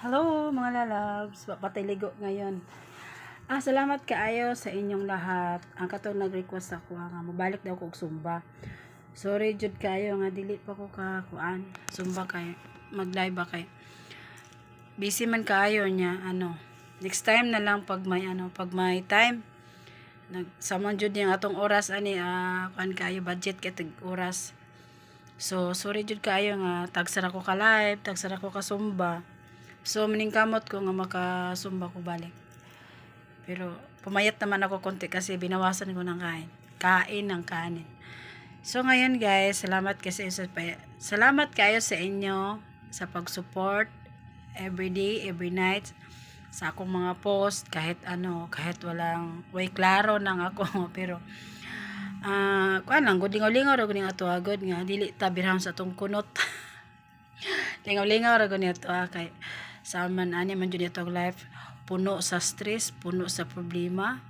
Hello mga lalabs, patay ligo ngayon. Ah, salamat kaayo sa inyong lahat. Ang katong nag-request ako nga mabalik daw ko og sumba. Sorry jud kayo nga dili pa ko ka kuan. Sumba kay mag-live ba kay. Busy man kaayo niya ano. Next time na lang pag may ano, pag may time. Nagsaman jud yung atong oras ani ah kuan kayo budget kay oras. So, sorry jud kayo nga tagsara ko ka live, tagsara ko ka sumba. So, maningkamot ko nga makasumba ko balik. Pero, pumayat naman ako konti kasi binawasan ko ng kain. Kain ng kanin. So, ngayon guys, salamat kasi sa salamat kayo sa inyo sa pag-support every day, every night sa akong mga post kahit ano, kahit walang way klaro nang ako pero ah kuan lang gud lingaw-lingaw ra gud ning ato agad nga dili ta sa atong kunot. lingaw-lingaw ra ato ah, kay sa man ani man jud atong life. Puno sa stress, puno sa problema.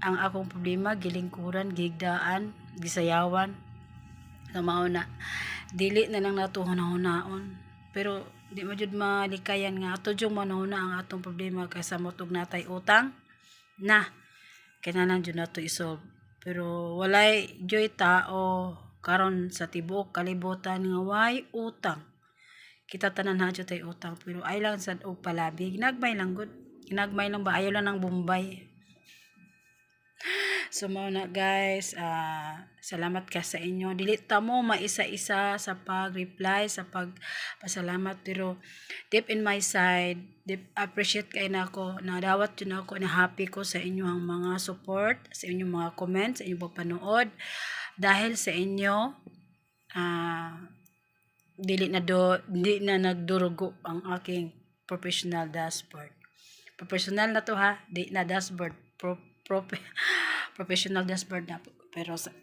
Ang akong problema gilingkuran, gigdaan, gisayawan. Na mao dili na lang nato hunahon Pero di mo jud malikayan nga. Ato jud manahuna ang atong problema kaysa motug natay utang. Na kinahanglan jud nato isolve. Pero walay joy tao karon sa tibuok kalibutan nga way utang kita tanan na jud tay utang pero ay lang sad og palabi. Ginagmay lang gud ginagmay lang ba? Ayaw lang ng bombay. So mao na guys, ah salamat ka sa inyo. Dili ta mo maisa-isa sa pag-reply, sa pagpasalamat pero deep in my side, deep appreciate kay na dawat yun ako na happy ko sa inyong mga support, sa inyong mga comments, sa inyong panood dahil sa inyo ah dili na do di na nagdurugo ang aking professional dashboard. Professional na to ha, di na dashboard. Pro, pro, professional dashboard na. Pero sa,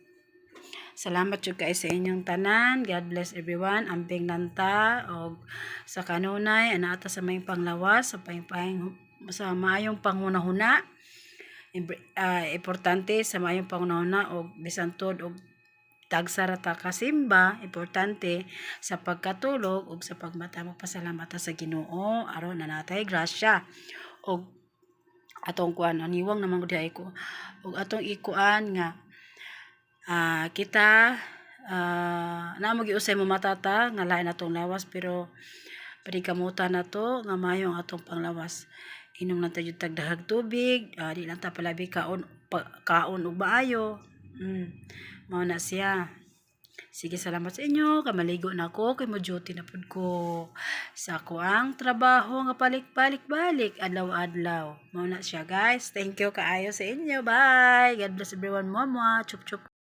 salamat jud kay sa inyong tanan. God bless everyone. Amping nanta og sa kanunay ana ata sa may panglawas sa paypayng sa maayong pangunahuna. Uh, importante sa maayong pangunahuna og bisan tod og tagsara ta kasimba importante sa pagkatulog ug sa pagmata magpasalamat sa Ginoo. Aron na natay grasya. Og atong kuan aniwang naman gud ko. Ug atong ikuan nga uh, kita uh, na mo giusay mo matata nga lain atong lawas pero panikamutan na to nga mayo ang atong panglawas. Inom na tayo tagdahag tubig uh, di lang ta palabi kaon pa, kaon ug maayo mm mao na siya Sige, salamat sa inyo. Kamaligo na ako. Kay mo duty na pud ko. Sa ako ang trabaho nga palik-palik-balik. Adlaw-adlaw. Mao na siya guys. Thank you kaayo sa inyo. Bye. God bless everyone. Mama. Chup-chup.